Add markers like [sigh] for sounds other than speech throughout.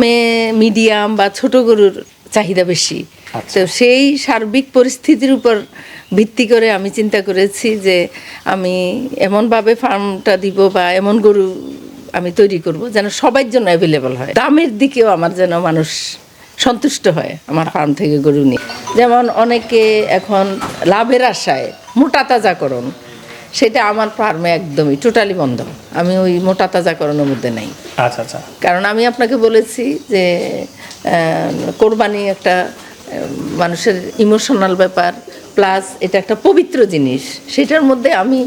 মে medium বা ছোট গরুর চাহিদা বেশি। আচ্ছা। তো সেই সার্বিক পরিস্থিতির উপর ভিত্তি করে আমি চিন্তা করেছি যে আমি এমনভাবে ফার্মটা দিব বা এমন গরু আমি তৈরি করব যেন সবার জন্য অ্যাভেলেবল হয়। দামের দিকেও আমার যেন মানুষ সন্তুষ্ট হয় আমার ফার্ম থেকে গরু নিয়ে। যেমন অনেকে এখন লাভের আশায় মোটা তাজাকরণ সেটা আমার ফার্মে একদমই টোটালি বন্ধ। আমি ওই মোটা তাজা তাজাকরণের মধ্যে নাই। আচ্ছা আচ্ছা। কারণ আমি আপনাকে বলেছি যে কোরবানি একটা মানুষের ইমোশনাল ব্যাপার প্লাস এটা একটা পবিত্র জিনিস। সেটার মধ্যে আমি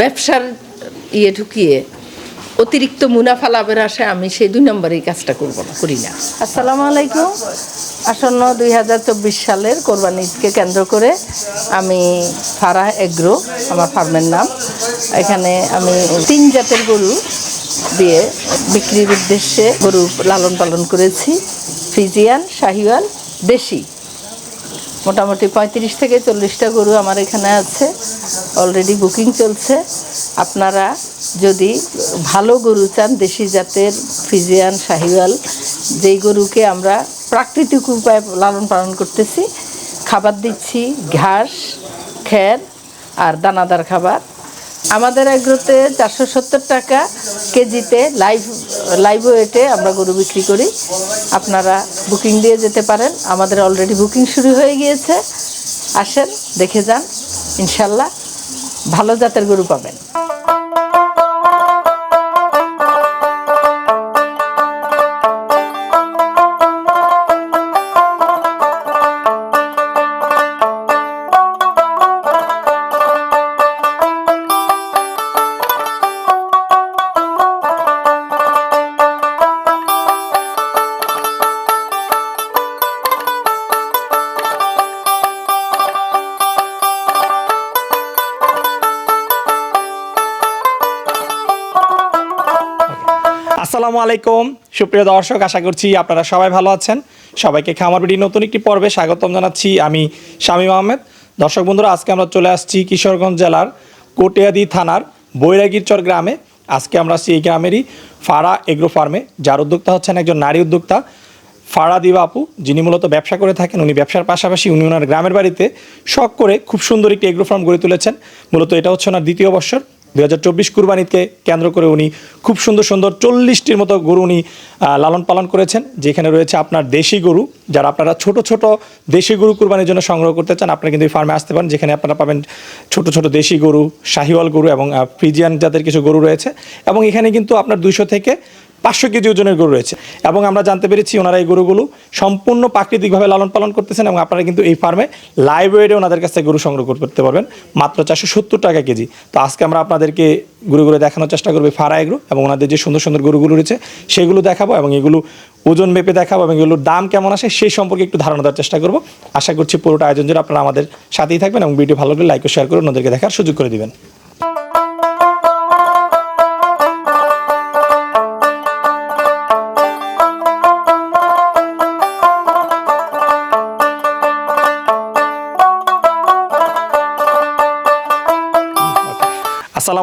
ব্যবসার ইয়ে ঢুকিয়ে অতিরিক্ত মুনাফা লাভের আশায় আমি সেই দুই নম্বরে এই কাজটা করব না, করি না। আসসালামু আলাইকুম। আসন্ন দুই হাজার চব্বিশ সালের কোরবানি ঈদকে কেন্দ্র করে আমি ফারাহ এগ্রো, আমার ফার্মের নাম। এখানে আমি তিন জাতের গরু দিয়ে বিক্রির উদ্দেশ্যে গরু লালন পালন করেছি। ফিজিয়ান, শাহিওয়াল, দেশি। মোটামুটি পঁয়ত্রিশ থেকে চল্লিশটা গরু আমার এখানে আছে। অলরেডি বুকিং চলছে। আপনারা যদি ভালো গরু চান, দেশি জাতের ফিজিয়ান শাহিওয়াল, যেই গরুকে আমরা প্রাকৃতিক উপায়ে লালন পালন করতেছি, খাবার দিচ্ছি, ঘাস খ্যার আর দানাদার খাবার। আমাদের এগ্রোতে চারশো সত্তর টাকা কেজিতে লাইভ লাইভ ওয়েটে আমরা গরু বিক্রি করি। আপনারা বুকিং দিয়ে যেতে পারেন। আমাদের অলরেডি বুকিং শুরু হয়ে গিয়েছে। আসেন, দেখে যান। ইনশাল্লাহ ভালো জাতের গরু পাবেন। আসসালামু আলাইকুম। সুপ্রিয় দর্শক, আশা করছি আপনারা সবাই ভালো আছেন। সবাইকে খামার বিডি নতুন একটি পর্বে স্বাগতম জানাচ্ছি আমি শামীম আহমেদ। দর্শক বন্ধুরা, আজকে আমরা চলে আসছি কিশোরগঞ্জ জেলার কোটিয়াদি থানার বৈরাগীরচর গ্রামে। আজকে আমরা আসছি এই গ্রামেরই ফাড়া এগ্রো ফার্মে। যার উদ্যোক্তা হচ্ছেন একজন নারী উদ্যোক্তা, ফাড়া দিবা আপু যিনি মূলত ব্যবসা করে থাকেন। উনি ব্যবসার পাশাপাশি উনি ওনার গ্রামের বাড়িতে শখ করে খুব সুন্দর একটি এগ্রো ফার্ম গড়ে তুলেছেন। মূলত এটা হচ্ছে ওনার দ্বিতীয় বৎসর দুই হাজার চব্বিশ কুরবানিতে কেন্দ্র করে উনি খুব সুন্দর সুন্দর চল্লিশটির মতো গরু উনি লালন পালন করেছেন, যেখানে রয়েছে আপনার দেশি গরু। যারা আপনারা ছোট ছোট দেশি গরু কুরবানির জন্য সংগ্রহ করতে চান, আপনারা কিন্তু এই ফার্মে আসতে পারেন, যেখানে আপনারা পাবেন ছোট ছোট দেশি গরু, শাহিওয়াল গরু এবং ফ্রিজিয়ান জাতের কিছু গরু রয়েছে। এবং এখানে কিন্তু আপনার দুইশো থেকে পাঁচশো কেজি ওজনের গরু রয়েছে। এবং আমরা জানতে পেরেছি ওনারা এই গরুগুলো সম্পূর্ণ প্রাকৃতিকভাবে লালন পালন করতেছেন এবং আপনারা কিন্তু এই ফার্মে লাইভ ওনাদের কাছ থেকে গরু সংগ্রহ করতে পারবেন। মাত্র চারশো সত্তর টাকা কেজি। তো আজকে আমরা আপনাদেরকে গরুগুলো দেখানোর চেষ্টা করব ফারা এগুলো এবং ওনাদের যে সুন্দর সুন্দর গরুগুলো রয়েছে, সেগুলো দেখাবো এবং এগুলো ওজন মেপে দেখাবো এবং এগুলোর দাম কেমন আসে সেই সম্পর্কে একটু ধারণা দেওয়ার চেষ্টা করব। আশা করছি পুরোটা আয়োজন জন্য আপনারা আমাদের সাথেই থাকবেন এবং ভিডিও ভালো লাগলে লাইক ও শেয়ার করে ওনাদেরকে দেখার সুযোগ করে দিবেন।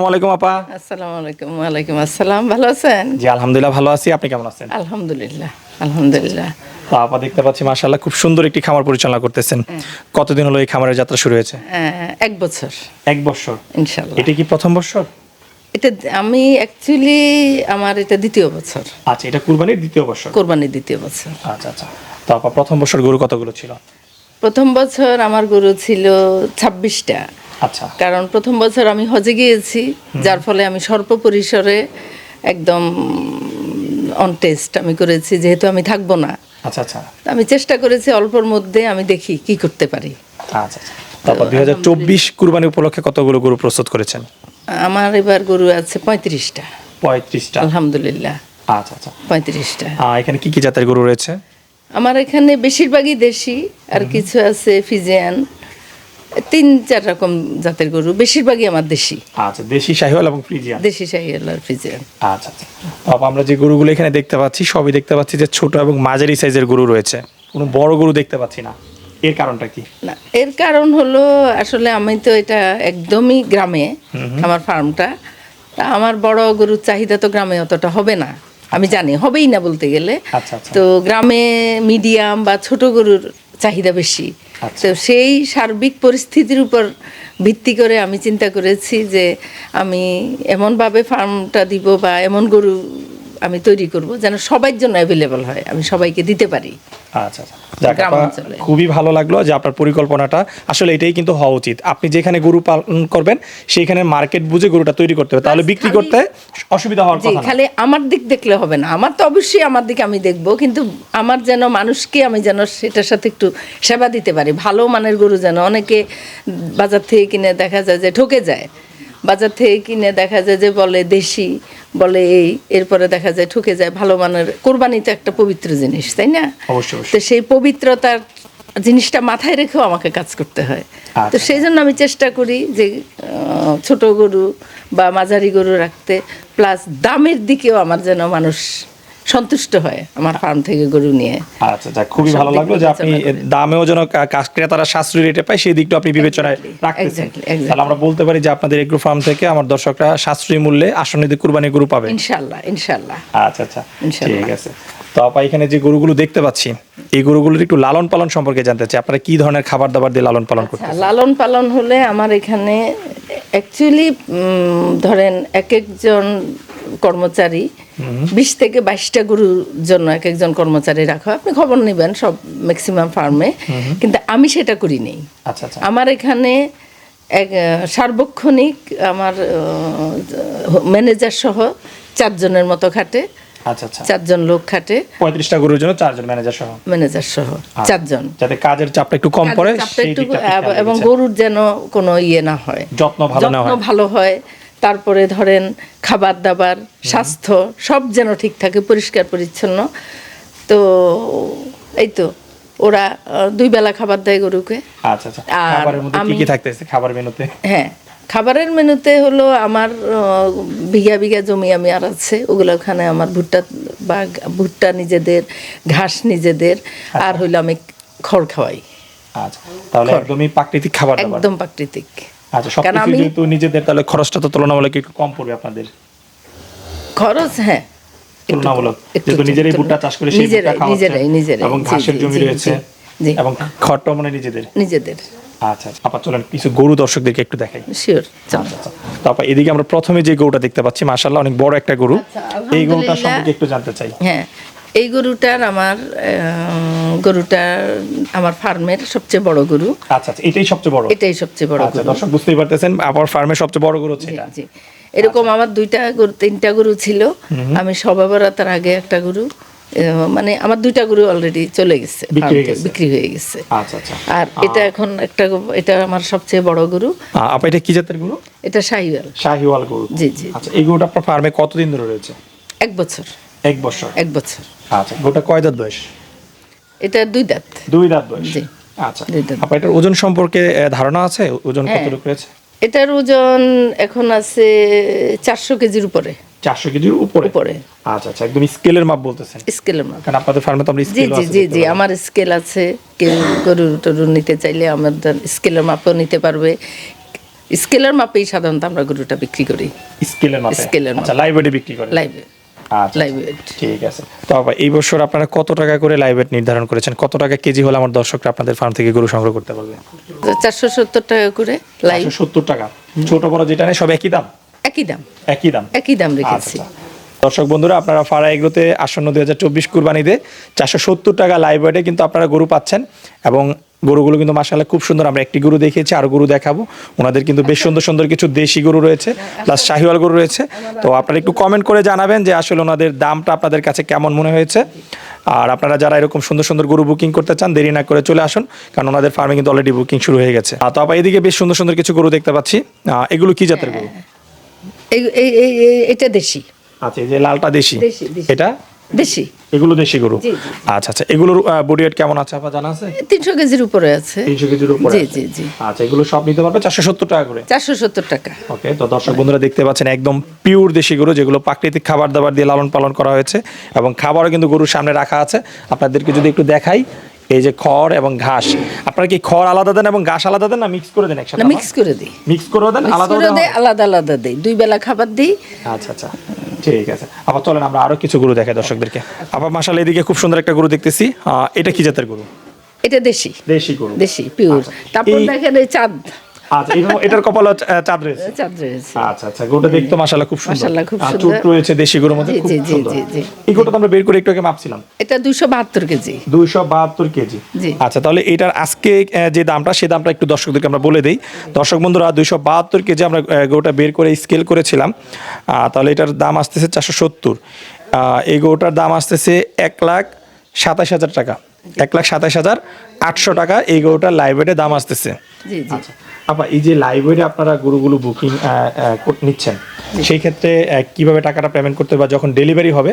আলাইকুম আপা। আসসালামু আলাইকুম ওয়ালাইকুম আসসালাম। ভালো আছেন? জি আলহামদুলিল্লাহ ভালো আছি। আপনি কেমন আছেন? আলহামদুলিল্লাহ আলহামদুলিল্লাহ। আপা দেখতে পাচ্ছি মাশাআল্লাহ খুব সুন্দর একটি খামার পরিচালনা করতেছেন। কতদিন হলো এই খামারের যাত্রা শুরু হয়েছে? এক বছর। এক বছর। ইনশাল্লাহ এটা কি প্রথম বছর? এটা আমি অ্যাকচুয়ালি আমার এটা দ্বিতীয় বছর। আচ্ছা এটা কুরবানির দ্বিতীয় বছর? কোরবানির দ্বিতীয় বছর। আচ্ছা আচ্ছা। তো আপা প্রথম বছর গরু কতগুলো ছিল? প্রথম বছর আমার গরু ছিল ছাব্বিশটা। আচ্ছা। কারণ প্রথম বছর আমি হজে গিয়েছি যার ফলে আমি স্বল্প পরিসরে একদম অন টেস্ট আমি করেছি যেহেতু আমি থাকব না। আচ্ছা আচ্ছা। আমি চেষ্টা করেছি অল্পর মধ্যে আমি দেখি কি করতে পারি। আচ্ছা আচ্ছা। তারপর দুই হাজার চব্বিশ কুরবানি উপলক্ষে কতগুলো গরু প্রস্তুত করেছেন? আমার এবার গরু আছে পঁয়ত্রিশটা। পঁয়ত্রিশটা? আলহামদুলিল্লাহ। আচ্ছা আচ্ছা। পঁয়ত্রিশটা। এখানে কি কি জাতের গরু রয়েছে? আমার এখানে বেশিরভাগই দেশি আর কিছু আছে ফিজিয়ান। তিন চার রকম জাতের গরু বেশিরভাগই আমার দেশি। আচ্ছা দেশি শাহিওয়াল এবং ফ্রিজিয়ান? দেশি শাহিয়াল আর ফিজিয়ান আচ্ছা আচ্ছা। আপা, আমরা যে গরুগুলো এখানে দেখতে পাচ্ছি সবই দেখতে পাচ্ছি যে ছোট এবং মাঝারি সাইজের গরু রয়েছে। কোনো বড় গরু দেখতে পাচ্ছি না। এর কারণটা কি? না এর কারণ হলো আসলে আমি তো এটা একদমই গ্রামে আমার ফার্মটা। তা আমার বড় গরুর চাহিদা তো গ্রামে অতটা হবে না। আমি জানি হবেই না বলতে গেলে। আচ্ছা, আচ্ছা। তো গ্রামে মিডিয়াম বা ছোট গরুর চাহিদা বেশি আচ্ছা। তো সেই সার্বিক পরিস্থিতির উপর ভিত্তি করে আমি চিন্তা করেছি যে আমি এমনভাবে ফার্মটা দিব বা এমন গরু আমি তৈরি করব যেন সবার জন্য অ্যাভেলেবল হয়। আমি সবাইকে দিতে পারি। আচ্ছা আচ্ছা। খুবই ভালো লাগল যে আপনার পরিকল্পনাটা। আসলে এটাই কিন্তু হওয়া উচিত। আপনি যেখানে গরু পালন করবেন সেইখানে মার্কেট বুঝে গরুটা তৈরি করতে হবে। তাহলে বিক্রি করতে অসুবিধা হওয়ার কথা খালি আমার দিক দেখলে হবে না। আমার তো অবশ্যই আমার দিকে আমি দেখব কিন্তু আমার যেন মানুষকে আমি যেন সেটার সাথে একটু সেবা দিতে পারি। ভালো মানের গরু যেন অনেকে বাজার থেকে কিনে দেখা যায় যে ঠকে যায়। বাজার থেকে কিনে দেখা যায় যে বলে দেশি বলে এই এরপরে দেখা যায় ঠুকে যায় ভালো মানের কোরবানি তো একটা পবিত্র জিনিস তাই না। তো সেই পবিত্রতার জিনিসটা মাথায় রেখেও আমাকে কাজ করতে হয় তো আচ্ছা। সেই জন্য আমি চেষ্টা করি যে ছোট গরু বা মাঝারি গরু রাখতে প্লাস দামের দিকেও আমার যেন মানুষ সন্তুষ্ট হয় আমার ফার্ম থেকে গরু নিয়ে। আচ্ছা যাক খুবই ভালো লাগল যে আপনি দামেও যেন ক্রেতারা সাশ্রয়ী রেটে পায় সেই দিকটা আপনি বিবেচনায় রাখতেছেন. তাহলে আমরা বলতে পারি যে আপনাদের এগ্রো ফার্ম থেকে আমার দর্শকরা সাশ্রয়ী মূল্যে আসন্ন কুরবানি গরু পাবে। ইনশাল্লাহ ইনশাল্লাহ আচ্ছা আচ্ছা ঠিক আছে। তো আপা এখানে যে গরুগুলো দেখতে পাচ্ছি এই গরুগুলোর একটু লালন পালন সম্পর্কে জানতে চাই। আপনারা কি ধরনের খাবার দাবার দিয়ে লালন পালন করতে আচ্ছা, লালন পালন হলে আমার এখানে অ্যাকচুয়ালি ধরেন এক একজন কর্মচারী বিশ থেকে বাইশটা গরুর জন্য এক একজন কর্মচারী রাখা হয়। আপনি খবর নেবেন সব ম্যাক্সিমাম ফার্মে কিন্তু আমি সেটা করি নেই। আচ্ছা আচ্ছা। আমার এখানে এক সার্বক্ষণিক আমার ম্যানেজার সহ চারজনের মতো খাটে। আচ্ছা আচ্ছা। চারজন লোক খাটে। পঁয়ত্রিশটা গরুর জন্য চারজন ম্যানেজার সহ। ম্যানেজার সহ চারজন। যাতে কাজের চাপটা একটু কম পড়ে এবং গরুর যেন কোনো ইয়ে না হয়। যত্ন ভালো না হয়। ভালো হয় তারপরে ধরেন খাবার দাবার স্বাস্থ্য সব যেন ঠিক থাকে পরিষ্কার পরিচ্ছন্ন। তো এই তো ওরা দুই বেলা খাবার দেয় গরুকে। আচ্ছা আচ্ছা। আর খাবারের মধ্যে কি কি থাকতেছে খাবার মেনুতে? হ্যাঁ খাবারের মেনুতে হলো আমার বিঘা বিঘা জমি আমি আর আছে। ওগুলো ওখানে আমার ভুট্টা বা ভুট্টা নিজেদের ঘাস নিজেদের আর হইল আমি খড় খাওয়াই। আচ্ছা তাহলে একদমই প্রাকৃতিক খাবার একদম প্রাকৃতিক। আচ্ছা যেহেতু নিজেদের তাহলে খরচটা তো তুলনামূলক একটু কম পড়বে আপনাদের। খরচ হ্যাঁ। তুলনামূলক যেহেতু নিজেরাই ভুট্টা চাষ করে সেই ভুট্টা নিজেরাই এবং ঘাসের জমি রয়েছে। এবং খড়টাও মানে নিজেদের। নিজেদের। আচ্ছা আচ্ছা। আপা চলেন কিছু গরু দর্শকদেরকে একটু দেখাই। শিওর আচ্ছা আচ্ছা। এদিকে আমরা প্রথমে যে গরুটা দেখতে পাচ্ছি মাশাআল্লাহ অনেক বড় একটা গরু। আচ্ছা, এই গরুটা সম্পর্কে একটু জানতে চাই। হ্যাঁ এই গরুটার আমার ফার্মের সবচেয়ে বড় গরু। আচ্ছা আচ্ছা এটাই সবচেয়ে বড়। এটাই সবচেয়ে বড় আচ্ছা দর্শক বুঝতেই পারতেছেন ফার্মের সবচেয়ে বড় গরু হচ্ছে এটা। এরকম আমার দুইটা গরু তিনটা গরু ছিল। আমি সবাবরাতার আগে একটা গরু মানে আমার দুইটা গরু অলরেডি চলে গেছে বিক্রি হয়ে গেছে। আচ্ছা আচ্ছা। আর এটা এখন একটা এটা আমার সবচেয়ে বড় গরু। আপা এটা কি জাতের গরু? এটা শাহিওয়াল। শাহিওয়াল গরু। জি, জি। আচ্ছা এই গরুটা আপনার ফার্মে কতদিন ধরে রয়েছে? এক বছর। এক বছর। এক বছর। আচ্ছা গরুটা কয় দাঁত বয়স? এটা দুই দাঁত। দুই দাঁত বয়স। জি। আচ্ছা। আপা এটার ওজন সম্পর্কে ধারণা আছে? ওজন হ্যাঁ। কতটুকু রয়েছে? এটার ওজন এখন আছে চারশো কেজির উপরে। চারশো কেজির উপরে। উপরে। আচ্ছা আচ্ছা একদম স্কেলের মাপ বলতেছেন। স্কেলের মাপ। কারণ আপনাদের ফার্মে তো আমরা স্কেল জি জি জি আমার স্কেল আছে। কেউ গরু টরু নিতে চাইলে আমাদের স্কেলের মাপও নিতে পারবে। স্কেলের মাপেই সাধারণত আমরা গরুটা বিক্রি করি। স্কেলের মাপে? স্কেলের আচ্ছা লাইভ ওয়েটে বিক্রি করে লাইভে আচ্ছা লাইভ ওয়েট ঠিক আছে। তো এই বছর আপনারা কত টাকা করে লাইভ ওয়েট নির্ধারণ করেছেন? কত টাকা কেজি হলে আমার দর্শকরা আপনাদের ফার্ম থেকে গরু সংগ্রহ করতে পারবে? চারশো সত্তর টাকা করে লাইভ সত্তর টাকা। ছোট বড় যেটা নেই সব একই দাম? একই দাম। একই দাম। একই দাম আচ্ছা রেখেছি। আচ্ছা। দর্শক বন্ধুরা আপনারা ফারা এগ্রোতে আসন্ন দুই হাজার চব্বিশ কুরবানিতে চারশো সত্তর টাকা লাইভ ওয়েটে কিন্তু আপনারা গরু পাচ্ছেন এবং গরুগুলো কিন্তু মাসাল্লাহ খুব সুন্দর। আমরা একটি গরু দেখিয়েছি আর গরু দেখাবো। ওনাদের কিন্তু বেশ সুন্দর সুন্দর কিছু দেশি গরু রয়েছে প্লাস শাহিওয়াল গরু রয়েছে। তো আপনারা একটু কমেন্ট করে জানাবেন যে আসলে ওনাদের দামটা আপনাদের কাছে কেমন মনে হয়েছে। আর আপনারা যারা এরকম সুন্দর সুন্দর গরু বুকিং করতে চান দেরি না করে চলে আসুন কারণ ওনাদের ফার্মে কিন্তু অলরেডি বুকিং শুরু হয়ে গেছে। তো আপা এদিকে বেশ সুন্দর সুন্দর কিছু গরু দেখতে পাচ্ছি। এগুলো কি জাতের গরু? এই- এই- এটা দেশি। আচ্ছা এই যে লালটা দেশি। এটা? দেশি। এগুলো দেশি গরু। আচ্ছা আচ্ছা এগুলোর বডি ওয়েট কেমন আছে আপনার জানা আছে? তিনশো কেজির উপরে আছে। তিনশো কেজির উপরে জি জি জি। আচ্ছা এগুলো সব নিতে পারবে? চারশো সত্তর টাকা করে। চারশো সত্তর টাকা। ওকে তো দর্শক বন্ধুরা দেখতে পাচ্ছেন একদম পিওর দেশি গরু যেগুলো প্রাকৃতিক খাবার দাবার দিয়ে লালন পালন করা হয়েছে এবং খাবারও কিন্তু গরুর সামনে রাখা আছে। আপনাদেরকে যদি একটু দেখাই এই যে খড় এবং ঘাস আপনারা কি খড় আলাদা দেন এবং ঘাস আলাদা দেন না মিক্স করে দেন একসাথে? মিক্স করে দিই। মিক্স করে দেন আলাদা আলাদা আলাদা দিই। দুই বেলা খাবার দিই। আচ্ছা আচ্ছা ঠিক আছে। আবার চলেন আমরা আরও কিছু গরু দেখাই দর্শকদেরকে। আবার মাসাল এদিকে খুব সুন্দর একটা গরু দেখতেছি। এটা কি জাতের গরু? এটা দেশি। দেশি গরু। দেশি পিওর তারপর দেখেন এই চাঁদ। আচ্ছা এটার- এটার কপালে চাঁদ রয়েছে। চাঁদ রয়েছে। আচ্ছা আচ্ছা গরুটা দেখতে মাশাআল্লাহ খুব সুন্দর। মাশাআল্লাহ, খুব সুন্দর। চুট রয়েছে দেশি গরুর মধ্যে খুব জি, জি, সুন্দর। জি, জি। এই গরুটা আমরা বের করে একটু আগে মাপছিলাম। এটা দুশো বাহাত্তর কেজি। দুইশো বাহাত্তর কেজি। আচ্ছা তাহলে এটার আজকে যে দামটা সেই দামটা একটু দর্শকদেরকে আমরা বলে দিই। দর্শক বন্ধুরা দুইশো বাহাত্তর কেজি আমরা বের করে স্কেল করেছিলাম। আহ, তাহলে এটার দাম আসতেছে চারশো সত্তর। এই গরুটার দাম আসতেছে এক লাখ সাতাশ হাজার টাকা। এক লাখ সাতাশ হাজার আটশো টাকা এই গরুটার লাইব্রেরির দাম আসতেছে। আচ্ছা আপা এই যে লাইব্রেরি আপনারা গরুগুলো বুকিং নিচ্ছেন সেই ক্ষেত্রে কীভাবে টাকাটা পেমেন্ট করতে বা যখন ডেলিভারি হবে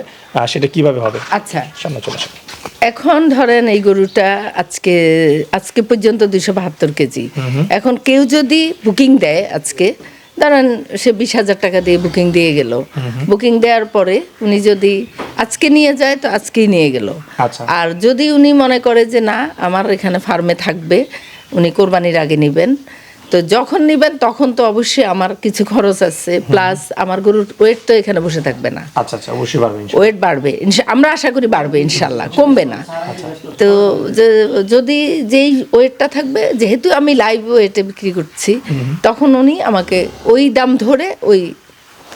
সেটা কীভাবে হবে? আচ্ছা। সামনে চলে আসেন। এখন ধরেন এই গরুটা আজকে আজকে পর্যন্ত দুশো বাহাত্তর কেজি। এখন কেউ যদি বুকিং দেয় আজকে ধরেন সে বিশ হাজার টাকা দিয়ে বুকিং দিয়ে গেল। বুকিং দেওয়ার পরে উনি যদি আজকে নিয়ে যায় তো আজকেই নিয়ে গেল। আচ্ছা। আর যদি উনি মনে করে যে না আমার এখানে ফার্মে থাকবে উনি কোরবানির আগে নেবেন। তো যখন নেবেন তখন তো অবশ্যই আমার কিছু খরচ আছে। প্লাস আমার গরুর ওয়েট তো এখানে বসে থাকবে না। আচ্ছা আচ্ছা অবশ্যই ইনশাআল্লাহ। ওয়েট বাড়বে। আমরা আশা করি বাড়বে ইনশাল্লাহ। কমবে না। তো যে- যদি যেই ওয়েটটা থাকবে যেহেতু আমি লাইভ ওয়েটে বিক্রি করছি তখন উনি আমাকে ওই দাম ধরে ওই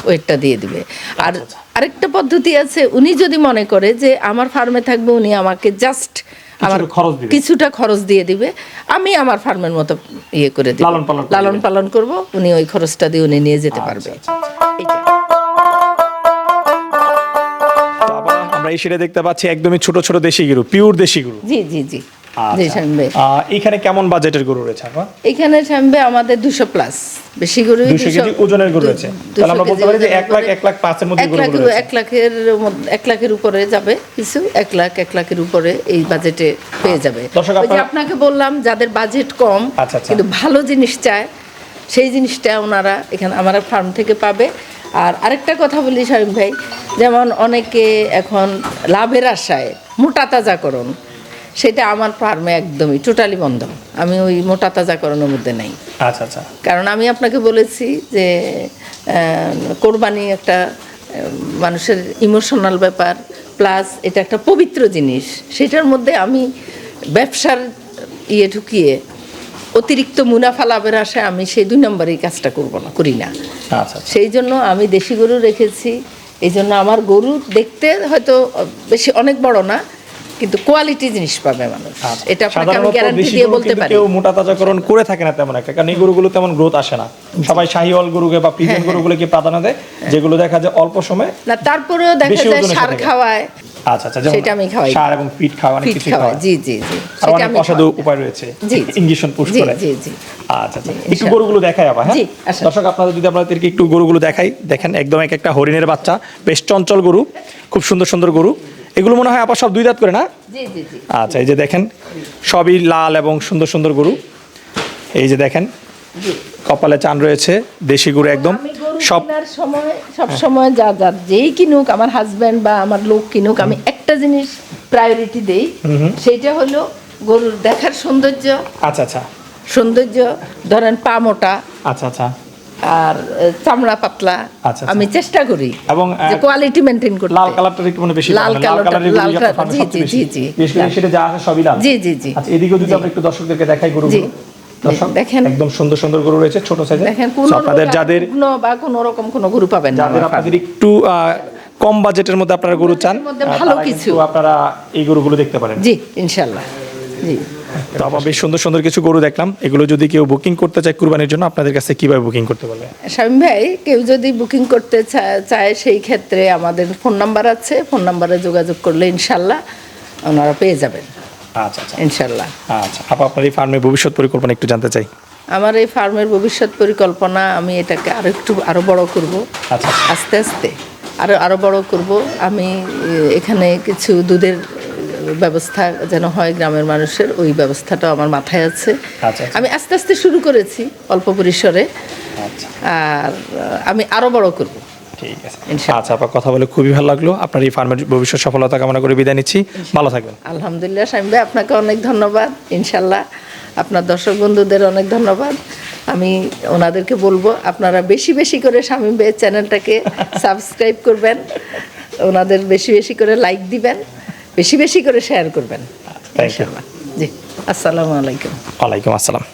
ওয়েটটা দিয়ে দিবে। আর আরেকটা পদ্ধতি আছে উনি যদি মনে করে যে আমার ফার্মে থাকবে উনি আমাকে জাস্ট আমার কিছুটা খরচ কিছুটা খরচ দিয়ে দিবে। আমি আমার ফার্মের মতো ইয়ে করে দিব। লালন পালন লালন পালন করব। উনি ওই খরচটা দিয়ে উনি নিয়ে যেতে পারবে। আচ্ছা। তো আবার আমরা এই সেটা দেখতে পাচ্ছি একদমই ছোট ছোট দেশি গরু পিওর দেশি গরু। জি জি জি। জি আচ্ছা। ভাই এখানে কেমন বাজেটের গরু রয়েছে আপা এখানে আমাদের প্লাস। বেশি গরু কেজি ওজনের গরু রয়েছে। তাহলে আমরা বলতে পারি যে লাখ লাখ মধ্যে গরু রয়েছে। লাখের লাখের উপরে যাবে কিছু। লাখ লাখের উপরে এই বাজেটে পেয়ে যাবে। দর্শক, আপনাকে বললাম যাদের বাজেট কম আচ্ছা, আচ্ছা। কিন্তু ভালো জিনিস চায় সেই জিনিসটা ওনারা এখানে আমার ফার্ম থেকে পাবে। আর আরেকটা কথা বলি শামীম ভাই যেমন অনেকে এখন লাভের আশায় মোটা তাজাকরণ সেটা আমার ফার্মে একদমই টোটালি বন্ধ। আমি ওই মোটা তাজা তাজাকরণের মধ্যে নেই। আচ্ছা আচ্ছা। কারণ আমি আপনাকে বলেছি যে কোরবানি একটা মানুষের ইমোশনাল ব্যাপার প্লাস এটা একটা পবিত্র জিনিস। সেটার মধ্যে আমি ব্যবসার ইয়ে ঢুকিয়ে অতিরিক্ত মুনাফা লাভের আশায় আমি সেই দুই নম্বরেই কাজটা করব না করি না। আচ্ছা আচ্ছা। সেই জন্য আমি দেশি গরু রেখেছি। এই জন্য আমার গরু দেখতে হয়তো বেশি অনেক বড় না কিন্তু কোয়ালিটি জিনিস পাবে মানুষ। আচ্ছা। এটা আপনাকে আমি গ্যারান্টি দিয়ে বলতে পারি। কেউ মোটা তাজাকরণ করে থাকে না তেমন একটা কারণ এই গরুগুলো তেমন গ্রোথ আসে না। সবাই শাহিওয়াল গরুকে বা হ্যাঁ, পিজন গরুগুলোকে প্রাধান্য দেয় যেগুলো দেখা যায় অল্প সময় না তারপরেও দেখা যায় সার খাওয়ায়। আচ্ছা আচ্ছা সেটা আমি খাওয়াই। সার এবং ফিট খাওয়া অনেক ফিট কিছু খাওয়ায় খাওয়া। জি জি জি। সেটা আমি অসাধু উপায় রয়েছে জি। ইঞ্জেকশন পুশ করে। জি, জি। আচ্ছা আচ্ছা। একটু গরুগুলো দেখাই আবার হ্যাঁ? দর্শক আপনারা যদি আপনাদেরকে একটু গরুগুলো দেখাই দেখেন একদম এক একটা হরিণের বাচ্চা বেশ চঞ্চল গরু খুব সুন্দর সুন্দর গরু। এগুলো মনে হয় আবার সব দুই দাঁত করে না? আচ্ছা এই যে দেখেন সবই লাল এবং সুন্দর সুন্দর গরু। এই যে দেখেন কপালে চান রয়েছে দেশি গরু একদম। সব সময় সব সময় যা যা যেই কিনুক আমার হাজবেন্ড বা আমার লোক কিনুক আমি একটা জিনিস প্রায়োরিটি দেই সেইটা হলো গরুর দেখার সৌন্দর্য। আচ্ছা আচ্ছা। সৌন্দর্য ধরেন পা মোটা। আচ্ছা আচ্ছা। আর চামড়া পাতলা। আচ্ছা, আমি চেষ্টা করি এবং, কোয়ালিটি মেনটেন করতে। লাল কালারটা একটু মানে বেশি লাল লাল লাল গরু কালার- ফার্মে জি, জি, বেশি। জি। সেটা যা আছে সবই লাল। জি জি জি। আচ্ছা এদিকেও যদি আমরা একটু দর্শকদেরকে দেখাই জি। দেখেন। একদম সুন্দর সুন্দর গরু রয়েছে ছোট সাইজের দেখেন কোন আপনাদের যাদের বা কোন রকম কোন গরু পাবেন না। যাদের আপনাদের একটু কম বাজেটের মধ্যে আপনারা গরু চান ভালো কিছু। আপনারা এই গরুগুলো দেখতে পারেন। জি ইনশাল্লাহ জি। তো আমরা বেশ সুন্দর সুন্দর কিছু গরু দেখলাম। এগুলো যদি কেউ বুকিং করতে চায় কুরবানির জন্য আপনাদের কাছে কীভাবে বুকিং করতে পারবে স্বামী ভাই কেউ যদি বুকিং করতে চায় সেই ক্ষেত্রে আমাদের ফোন নাম্বার আছে। ফোন নাম্বারে যোগাযোগ করলে ইনশাল্লাহ ওনারা পেয়ে যাবেন। আচ্ছা আচ্ছা। ইনশাল্লাহ। আচ্ছা আপা আপনার এই ফার্মের ভবিষ্যৎ পরিকল্পনা একটু জানতে চাই। আমার এই ফার্মের ভবিষ্যৎ পরিকল্পনা আমি এটাকে আরও একটু আরও বড় করব। আচ্ছা আস্তে আস্তে আরও আরও বড় করব। আমি এখানে কিছু দুধের ব্যবস্থা যেন হয় গ্রামের মানুষের ওই ব্যবস্থাটাও আমার মাথায় আছে। আচ্ছা, আচ্ছা। আমি আস্তে আস্তে শুরু করেছি অল্প পরিসরে। আচ্ছা। আর আমি আরও বড় করব। ঠিক আছে। ইনশাআল্লাহ। আচ্ছা আপা কথা বলে খুবই ভালো লাগল। আপনার এই ফার্মের ভবিষ্যৎ সফলতা কামনা করে বিদায় নিচ্ছি। ভালো থাকবেন। আলহামদুলিল্লাহ স্বামী ভাই আপনাকে অনেক ধন্যবাদ। ইনশাল্লাহ আপনার দর্শক বন্ধুদের অনেক ধন্যবাদ। আমি ওনাদেরকে বলব আপনারা বেশি বেশি করে শামীম ভাইয়ের চ্যানেলটাকে [laughs] সাবস্ক্রাইব করবেন। ওনাদের বেশি বেশি করে লাইক দিবেন। বেশি বেশি করে শেয়ার করবেন। ইনশাআল্লাহ। জি আসসালামু আলাইকুম। ওয়ালাইকুম আসসালাম।